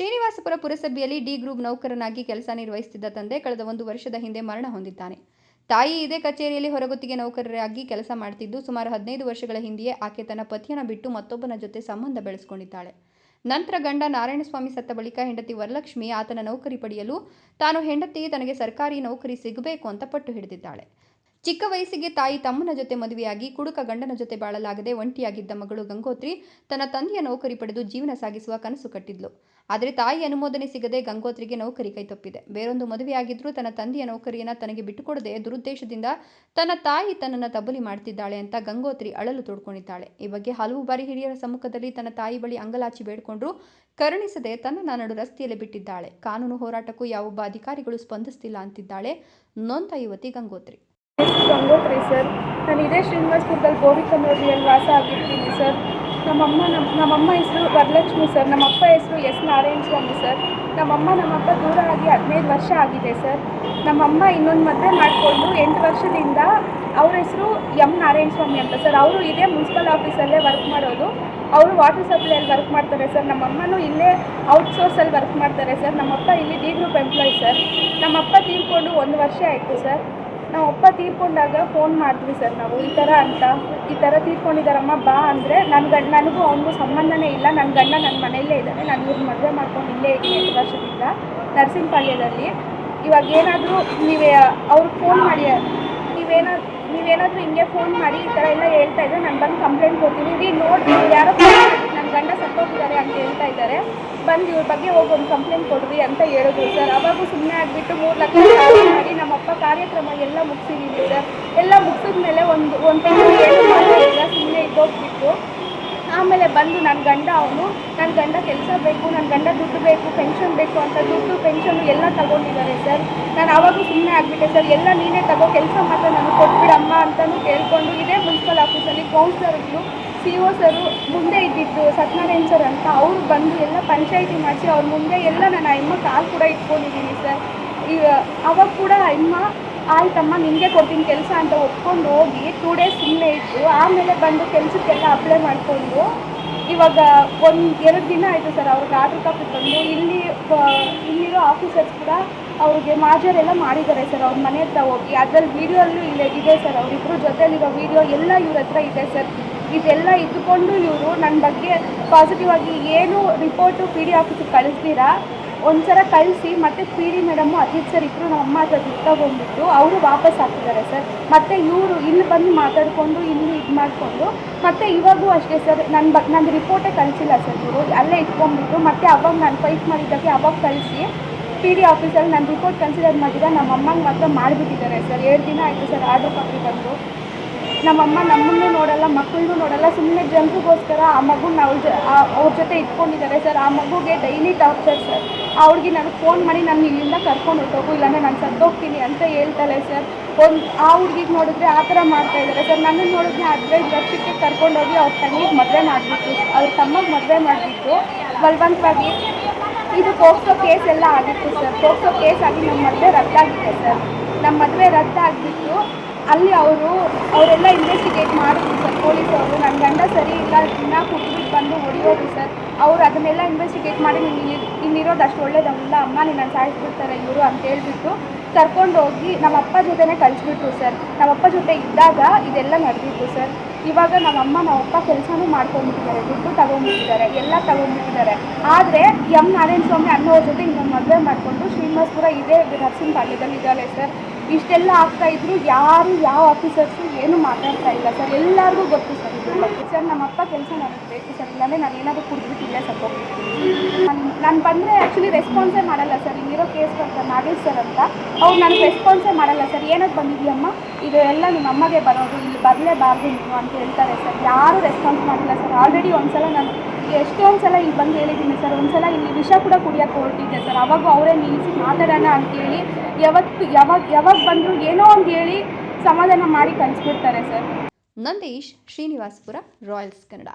ಶ್ರೀನಿವಾಸಪುರ ಪುರಸಭೆಯಲ್ಲಿ D group ನೌಕರನಾಗಿ ಕೆಲಸ ನಿರ್ವಹಿಸುತ್ತಿದ್ದ ತಂದೆ ಕಳೆದ ಒಂದು ವರ್ಷದ ಹಿಂದೆ ಮರಣ ಹೊಂದಿದ್ದಾನೆ. ತಾಯಿ ಇದೇ ಕಚೇರಿಯಲ್ಲಿ ಹೊರಗುತ್ತಿಗೆ ನೌಕರರಾಗಿ ಕೆಲಸ ಮಾಡ್ತಿದ್ದು ಸುಮಾರು ಹದಿನೈದು ವರ್ಷಗಳ ಹಿಂದೆಯೇ ಆಕೆ ತನ್ನ ಪತಿಯನ್ನು ಬಿಟ್ಟು ಮತ್ತೊಬ್ಬನ ಜೊತೆ ಸಂಬಂಧ ಬೆಳೆಸಿಕೊಂಡಿದ್ದಾಳೆ. ನಂತರ ಗಂಡ ನಾರಾಯಣಸ್ವಾಮಿ ಸತ್ತ ಬಳಿಕ ಹೆಂಡತಿ ವರಲಕ್ಷ್ಮಿ ಆತನ ನೌಕರಿ ಪಡೆಯಲು ತಾನು ಹೆಂಡತಿ ತನಗೆ ಸರ್ಕಾರಿ ನೌಕರಿ ಸಿಗಬೇಕು ಅಂತ ಪಟ್ಟು ಹಿಡಿದಿದ್ದಾಳೆ. ಚಿಕ್ಕ ವಯಸ್ಸಿಗೆ ತಾಯಿ ತಮ್ಮನ ಜೊತೆ ಮದುವೆಯಾಗಿ ಕುಡುಕ ಗಂಡನ ಜೊತೆ ಬಾಳಲಾಗದೆ ಒಂಟಿಯಾಗಿದ್ದ ಮಗಳು ಗಂಗೋತ್ರಿ ತನ್ನ ತಂದೆಯ ನೌಕರಿ ಪಡೆದು ಜೀವನ ಸಾಗಿಸುವ ಕನಸು ಕಟ್ಟಿದ್ಲು. ಆದರೆ ತಾಯಿ ಅನುಮೋದನೆ ಸಿಗದೆ ಗಂಗೋತ್ರಿಗೆ ನೌಕರಿ ಕೈತಪ್ಪಿದೆ. ಬೇರೊಂದು ಮದುವೆಯಾಗಿದ್ರೂ ತನ್ನ ತಂದೆಯ ನೌಕರಿಯನ್ನು ತನಗೆ ಬಿಟ್ಟುಕೊಡದೆ ದುರುದ್ದೇಶದಿಂದ ತನ್ನ ತಾಯಿ ತನ್ನನ್ನು ತಬಲಿ ಮಾಡ್ತಿದ್ದಾಳೆ ಅಂತ ಗಂಗೋತ್ರಿ ಅಳಲು ತೊಡ್ಕೊಂಡಿದ್ದಾಳೆ. ಈ ಬಗ್ಗೆ ಹಲವು ಬಾರಿ ಹಿರಿಯರ ಸಮ್ಮುಖದಲ್ಲಿ ತನ್ನ ತಾಯಿ ಬಳಿ ಅಂಗಲಾಚಿ ಬೇಡಿಕೊಂಡ್ರು ಕರುಣಿಸದೆ ತನ್ನ ನಡು ರಸ್ತೆಯಲ್ಲಿ ಬಿಟ್ಟಿದ್ದಾಳೆ. ಕಾನೂನು ಹೋರಾಟಕ್ಕೂ ಯಾವೊಬ್ಬ ಅಧಿಕಾರಿಗಳು ಸ್ಪಂದಿಸ್ತಿಲ್ಲ ಅಂತಿದ್ದಾಳೆ ನೊಂದ ಯುವತಿ ಗಂಗೋತ್ರಿ. ಗಂಗೋತ್ರಿ ಸರ್, ನಾನು ಇದೇ ಶ್ರೀನಿವಾಸಪುರದಲ್ಲಿ ಗೋವಿಂದ ವಾಸ ಆಗಿರ್ತೀನಿ ಸರ್. ನಮ್ಮಮ್ಮ ನಮ್ಮ ನಮ್ಮಮ್ಮ ಹೆಸರು ವರಲಕ್ಷ್ಮಿ ಸರ್. ನಮ್ಮಪ್ಪ ಹೆಸರು ಎಸ್ ನಾರಾಯಣ ಸ್ವಾಮಿ ಸರ್. ನಮ್ಮಮ್ಮ ನಮ್ಮಪ್ಪ ದೂರ ಆಗಿ ಹದಿನೈದು ವರ್ಷ ಆಗಿದೆ ಸರ್. ನಮ್ಮಮ್ಮ ಇನ್ನೊಂದು ಮದುವೆ ಮಾಡಿಕೊಂಡು ಎಂಟು ವರ್ಷದಿಂದ ಅವ್ರ ಹೆಸರು ಎಂ ನಾರಾಯಣ ಸ್ವಾಮಿ ಅಂತ ಸರ್. ಅವರು ಇದೇ ಮುನ್ಸಿಪಲ್ ಆಫೀಸಲ್ಲೇ ವರ್ಕ್ ಮಾಡೋದು. ಅವರು ವಾಟರ್ ಸಪ್ಲೈಯಲ್ಲಿ ವರ್ಕ್ ಮಾಡ್ತಾರೆ ಸರ್. ನಮ್ಮಮ್ಮನೂ ಇಲ್ಲೇ ಔಟ್ಸೋರ್ಸಲ್ಲಿ ವರ್ಕ್ ಮಾಡ್ತಾರೆ ಸರ್. ನಮ್ಮಪ್ಪ ಇಲ್ಲಿ ಡಿ ಗ್ರೂಪ್ ಎಂಪ್ಲಾಯ್ ಸರ್. ನಮ್ಮಪ್ಪ ತೀರ್ಕೊಂಡು ಒಂದು ವರ್ಷ ಆಯಿತು ಸರ್. ನಾವು ಅಪ್ಪ ತೀರ್ಕೊಂಡಾಗ ಫೋನ್ ಮಾಡ್ತೀವಿ ಸರ್ ನಾವು. ಈ ಥರ ಅಂತ. ಈ ಥರ ತೀರ್ಕೊಂಡಿದ್ದಾರಮ್ಮ, ಬಾ ಅಂದರೆ ನನ್ನ ಗಂಡ, ನನಗೂ ಅವನಿಗೂ ಸಂಬಂಧನೇ ಇಲ್ಲ. ನನ್ನ ಗಂಡ ನನ್ನ ಮನೆಯಲ್ಲೇ ಇದ್ದಾನೆ. ನಾನು ಇವ್ರು ಮದುವೆ ಮಾಡ್ಕೊಂಡು ಇಲ್ಲೇ ಇದ್ದೀನಿ ಎಂಟು ವರ್ಷದಿಂದ ನರಸಿಂಹಪಾಳ್ಯದಲ್ಲಿ. ಇವಾಗ ಏನಾದರೂ ನೀವೇ, ಅವ್ರಿಗೆ ಫೋನ್ ಮಾಡಿ ನೀವೇನಾದ್ರು ನೀವೇನಾದರೂ ಹಿಂಗೆ ಫೋನ್ ಮಾಡಿ ಈ ಥರ ಎಲ್ಲ ಹೇಳ್ತಾ ಇದ್ರೆ ನಾನು ಬಂದು ಕಂಪ್ಲೇಂಟ್ ಕೊಡ್ತೀನಿ. ರೀ ನೋಡಿ, ಯಾರೋ ಗಂಡ ಸತ್ತೋಗಿದ್ದಾರೆ ಅಂತ ಹೇಳ್ತಾ ಇದ್ದಾರೆ. ಬಂದು ಇವ್ರ ಬಗ್ಗೆ ಹೋಗಿ ಒಂದು ಕಂಪ್ಲೇಂಟ್ ಕೊಡ್ರಿ ಅಂತ ಹೇಳಿದ್ರು ಸರ್ ಅವಾಗೂ ಸುಮ್ಮನೆ ಆಗಿಬಿಟ್ಟು ಮೂರು ಲಕ್ಷ ಮಾಡಿ ನಮ್ಮಪ್ಪ ಕಾರ್ಯಕ್ರಮ ಎಲ್ಲ ಮುಗಿಸಿದ್ದೀವಿ ಸರ್ ಎಲ್ಲ ಮುಗಿಸಿದ್ಮೇಲೆ ಒಂದು ಒಂದು ತಿಂಗಳು ಸುಮ್ಮನೆ ಇದ್ದೋಗ್ಬಿಟ್ಟು ಆಮೇಲೆ ಬಂದು ನನ್ನ ಗಂಡ ಅವನು ನನ್ನ ಗಂಡ ಕೆಲಸ ಬೇಕು ನನ್ನ ಗಂಡ ದುಡ್ಡು ಬೇಕು ಪೆನ್ಷನ್ ಬೇಕು ಅಂತ ದುಡ್ಡು ಪೆನ್ಷನ್ ಎಲ್ಲ ತಗೊಂಡಿದ್ದಾರೆ ಸರ್ ನಾನು ಆವಾಗೂ ಸುಮ್ಮನೆ ಆಗಿಬಿಟ್ಟೆ ಸರ್ ಎಲ್ಲ ನೀನೇ ತಗೋ, ಕೆಲಸ ಮಾತ್ರ ನಾನು ಕೊಟ್ಬಿಡಮ್ಮ ಅಂತಲೂ ಕೇಳ್ಕೊಂಡು ಇದೇ ಮುನ್ಸಿಪಲ್ ಆಫೀಸಲ್ಲಿ ಕೌನ್ಸಿಲರ್ಗಳು ಸಿ ಓ ಸರು ಮುಂದೆ ಇದ್ದಿದ್ದು ಸತ್ಯನಾರಾಯಣ ಸರ್ ಅಂತ ಅವರು ಬಂದು ಎಲ್ಲ ಪಂಚಾಯಿತಿ ಮಾಡಿಸಿ ಅವ್ರ ಮುಂದೆ ಎಲ್ಲ ನಾನು ಅಮ್ಮ ಕಾಲು ಕೂಡ ಇಟ್ಕೊಂಡಿದ್ದೀನಿ ಸರ್. ಈಗ ಅವಾಗ ಕೂಡ ಅಮ್ಮ, ಆಯ್ತಮ್ಮ, ನಿಮಗೆ ಕೊಡ್ತೀನಿ ಕೆಲಸ ಅಂತ ಒಪ್ಕೊಂಡು ಹೋಗಿ ಟೂ ಡೇಸ್ ಸುಮ್ಮನೆ ಇತ್ತು ಆಮೇಲೆ ಬಂದು ಕೆಲಸಕ್ಕೆಲ್ಲ ಅಪ್ಲೈ ಮಾಡಿಕೊಂಡು ಇವಾಗ ಒಂದು ಎರಡು ದಿನ ಆಯಿತು ಸರ್ ಅವ್ರಿಗೆ ಆರ್ಡ್ರ್ ಕಾಪಿ ತಂದು. ಇಲ್ಲಿ ಇಲ್ಲಿರೋ ಆಫೀಸರ್ಸ್ ಕೂಡ ಅವ್ರಿಗೆ ಮಾಜರೆಲ್ಲ ಮಾಡಿದ್ದಾರೆ ಸರ್ ಅವ್ರ ಮನೆ ಹತ್ರ ಹೋಗಿ. ಅದ್ರಲ್ಲಿ ವೀಡಿಯೋಲ್ಲೂ ಇಲ್ಲ, ಇದೆ ಸರ್ ಅವರಿಬ್ಬರು ಜೊತೆಯಲ್ಲಿರೋ ವೀಡಿಯೋ ಎಲ್ಲ ಇವ್ರ ಹತ್ರ ಇದೆ ಸರ್. ಇದೆಲ್ಲ ಇದ್ದುಕೊಂಡು ಇವರು ನನ್ನ ಬಗ್ಗೆ ಪಾಸಿಟಿವ್ ಆಗಿ ಏನು ರಿಪೋರ್ಟು ಪಿ ಡಿ ಆಫೀಸಿಗೆ ಕಳಿಸ್ತೀರಾ? ಒಂದ್ಸಲ ಕಳಿಸಿ, ಮತ್ತೆ P D madam Ajit sir ನಮ್ಮ ಅಮ್ಮ ಹತ್ರ ತಗೊಂಡ್ಬಿಟ್ಟು ಅವರು ವಾಪಸ್ ಹಾಕಿದ್ದಾರೆ ಸರ್. ಮತ್ತೆ ಇವರು ಇಲ್ಲಿ ಬಂದು ಮಾತಾಡಿಕೊಂಡು, ಇಲ್ಲಿ ಇದು ಮಾಡಿಕೊಂಡು, ಮತ್ತೆ ಇವಾಗೂ ಅಷ್ಟೇ ಸರ್ ನನ್ನ ಬ ನನ್ನ ರಿಪೋರ್ಟೇ ಕಳಿಸಿಲ್ಲ ಸರ್ ಇವರು. ಅಲ್ಲೇ ಇಟ್ಕೊಂಡ್ಬಿಟ್ಟು, ಮತ್ತೆ ಅವಾಗ ನಾನು ಫೈಟ್ ಮಾಡಿದ್ದಕ್ಕೆ ಅವಾಗ ಕಳಿಸಿ ಪಿ ಡಿ ಆಫೀಸಲ್ಲಿ ನನ್ನ ರಿಪೋರ್ಟ್ ಕನ್ಸಿಡರ್ ಮಾಡಿದ ನಮ್ಮ ಅಮ್ಮಂಗೆ ಮಾತ್ರ ಮಾಡಿಬಿಟ್ಟಿದ್ದಾರೆ ಸರ್. ಎರಡು ದಿನ ಆಯಿತು ಸರ್ ಆರ್ಡ್ರ್ ಕಾಪಿ ಬಂದು. ನಮ್ಮಮ್ಮ ನಮ್ಮನ್ನು ನೋಡಲ್ಲ, ಮಕ್ಕಳನ್ನೂ ನೋಡಲ್ಲ ಸುಮ್ಮನೆ ಜನರಿಗೋಸ್ಕರ ಆ ಮಗುನ ಅವ್ರ ಜ ಅವ್ರ ಜೊತೆ ಇಟ್ಕೊಂಡಿದ್ದಾರೆ ಸರ್. ಆ ಮಗುಗೆ ಡೈಲಿ ಟಾರ್ಚರ್ ಸರ್. ಹುಡುಗಿ ನನಗೆ ಫೋನ್ ಮಾಡಿ ನಾನು ಇಲ್ಲಿಂದ ಕರ್ಕೊಂಡು ಹೊಟ್ಟೋಗು ಇಲ್ಲಾಂದ್ರೆ ನಾನು ಸತ್ತೋಗ್ತೀನಿ ಅಂತ ಹೇಳ್ತಾಳೆ ಸರ್. ಒಂದು, ಆ ಹುಡುಗಿಗೆ ನೋಡಿದ್ರೆ ಆ ಥರ ಮಾಡ್ತಾ ಇದ್ದಾರೆ ಸರ್. ನನ್ನನ್ನು ನೋಡಿದ್ರೆ ಹದಿನೈದು ವರ್ಷಕ್ಕೆ ಕರ್ಕೊಂಡೋಗಿ ಅವ್ರ ತಂಗಿಗೆ ಮದುವೆ ಮಾಡಿಬಿಟ್ಟು ಅವ್ರ ತಮ್ಮಗೆ ಮದುವೆ ಮಾಡಿಬಿಟ್ಟು ಬಲವಂತವಾಗಿ ಇದು ಪೋಕ್ಸೋ ಕೇಸ್ ಎಲ್ಲ ಆಗಿತ್ತು ಸರ್. ಪೋಕ್ಸೋ ಕೇಸ್ ಆಗಿ ನಮ್ಮ ಮದುವೆ ರದ್ದಾಗಿದೆ ಸರ್. ನಮ್ಮ ಮದುವೆ ರದ್ದಾಗಿಬಿಟ್ಟು ಅಲ್ಲಿ ಅವರು, ಅವರೆಲ್ಲ ಇನ್ವೆಸ್ಟಿಗೇಟ್ ಮಾಡಿದ್ರು ಸರ್ ಪೊಲೀಸ್ ಅವರು. ನನ್ನ ಗಂಡ ಸರಿ ಇಲ್ಲ, ದಿನ ಕುಟ್ಬಿಟ್ಟು ಬಂದು ಹೊಡಿಯೋದು ಸರ್. ಅವ್ರು ಅದನ್ನೆಲ್ಲ ಇನ್ವೆಸ್ಟಿಗೇಟ್ ಮಾಡಿ, ನೀನು ಇಲ್ಲಿರೋದು ಅಷ್ಟು ಒಳ್ಳೇದಲ್ಲ, ಅಮ್ಮ ನೀನು ಸಾಯಿಸ್ಬಿಡ್ತಾರೆ ಇವರು ಅಂತ ಹೇಳ್ಬಿಟ್ಟು ಕರ್ಕೊಂಡು ಹೋಗಿ ನಮ್ಮ ಅಪ್ಪ ಜೊತೆನೇ ಕಳಿಸ್ಬಿಟ್ರು ಸರ್. ನಮ್ಮಪ್ಪ ಜೊತೆ ಇದ್ದಾಗ ಇದೆಲ್ಲ ನಡೆದಿತ್ತು ಸರ್. ಇವಾಗ ನಮ್ಮಮ್ಮ ನಮ್ಮಪ್ಪ ಕೆಲಸನೂ ಮಾಡ್ಕೊಂಡ್ಬಿಟ್ಟಿದ್ದಾರೆ, ದುಡ್ಡು ತಗೊಂಡ್ಬಿಟ್ಟಿದ್ದಾರೆ, ಎಲ್ಲ ತಗೊಂಡ್ಬಿಟ್ಟಿದ್ದಾರೆ. ಆದರೆ ಎಂ ನಾರಾಯಣ ಸ್ವಾಮಿ ಅನ್ನೋರ ಜೊತೆ ಇನ್ನೊಂದು ಮದುವೆ ಮಾಡಿಕೊಂಡು ಶ್ರೀನಿವಾಸಪುರ ಇದೇ ನರ್ಸಿಂಗ್ ಪಾಳ್ಯದಲ್ಲಿ ಇದ್ದಾರೆ ಸರ್. ಇಷ್ಟೆಲ್ಲ ಆಗ್ತಾ ಇದ್ರು, ಯಾರು ಯಾವ ಆಫೀಸರ್ಸು ಏನು ಮಾತಾಡ್ತಾ ಇಲ್ಲ ಸರ್. ಎಲ್ಲರಿಗೂ ಗೊತ್ತು ಸರ್ ಸರ್. ಸರ್, ನಮ್ಮಪ್ಪ ಕೆಲಸ ನನಗೆ ಬೇಕು ಸರ್, ಇಲ್ಲಾಂದರೆ ನಾನು ಏನಾದರೂ ಕುಡಿದ್ಬಿಟ್ಟು ಇಲ್ಲೇ ಸತ್ತೋಗ್ಬಿಡ್ತೀನಿ ನಾನು ನಾನು ಬಂದರೆ ಆ್ಯಕ್ಚುಲಿ ರೆಸ್ಪಾನ್ಸೇ ಮಾಡಲ್ಲ ಸರ್. ಇಲ್ಲಿರೋ ಕೇಸ್ ಬರ್ತಾರೆ ನಾಗೇಶ್ ಸರ್ ಅಂತ. ಅವ್ರು ನಾನು ರೆಸ್ಪಾನ್ಸೇ ಮಾಡಲ್ಲ ಸರ್. ಏನಕ್ಕೆ ಬಂದಿದ್ಯಮ್ಮ? ಇದು ಎಲ್ಲ ನಿಮ್ಮ ಅಮ್ಮಗೆ ಬರೋದು. ಇಲ್ಲಿ ಬರಲೇಬಾರ್ದು ನೀವು ಅಂತ ಹೇಳ್ತಾರೆ ಸರ್. ಯಾರೂ ರೆಸ್ಪಾನ್ಸ್ ಮಾಡಿಲ್ಲ ಸರ್. ಆಲ್ರೆಡಿ ಒಂದ್ಸಲ ನಾನು ಎಷ್ಟೊಂದು ಸಲ ಇಲ್ಲಿ ಬಂದು ಹೇಳಿದ್ದೀನಿ ಸರ್. ಒಂದ್ಸಲ ಇಲ್ಲಿ ವಿಷ ಕೂಡ ಕುಡಿಯೋಕೆ ಹೊರಟಿದ್ದೆ ಸರ್. ಅವಾಗ ಅವರೇ ನಿಲ್ಲಿಸಿ ಮಾತಾಡೋಣ ಅಂತೇಳಿ ಯಾವತ್ತು ಯಾವಾಗ ಯಾವಾಗ ಬಂದರೂ ಏನೋ ಒಂದು ಹೇಳಿ ಸಮಾಧಾನ ಮಾಡಿ ಕಳಿಸ್ಬಿಡ್ತಾರೆ ಸರ್. ನಂದೀಶ್ ಶ್ರೀನಿವಾಸಪುರ ರಾಯಲ್ಸ್ ಕನ್ನಡ.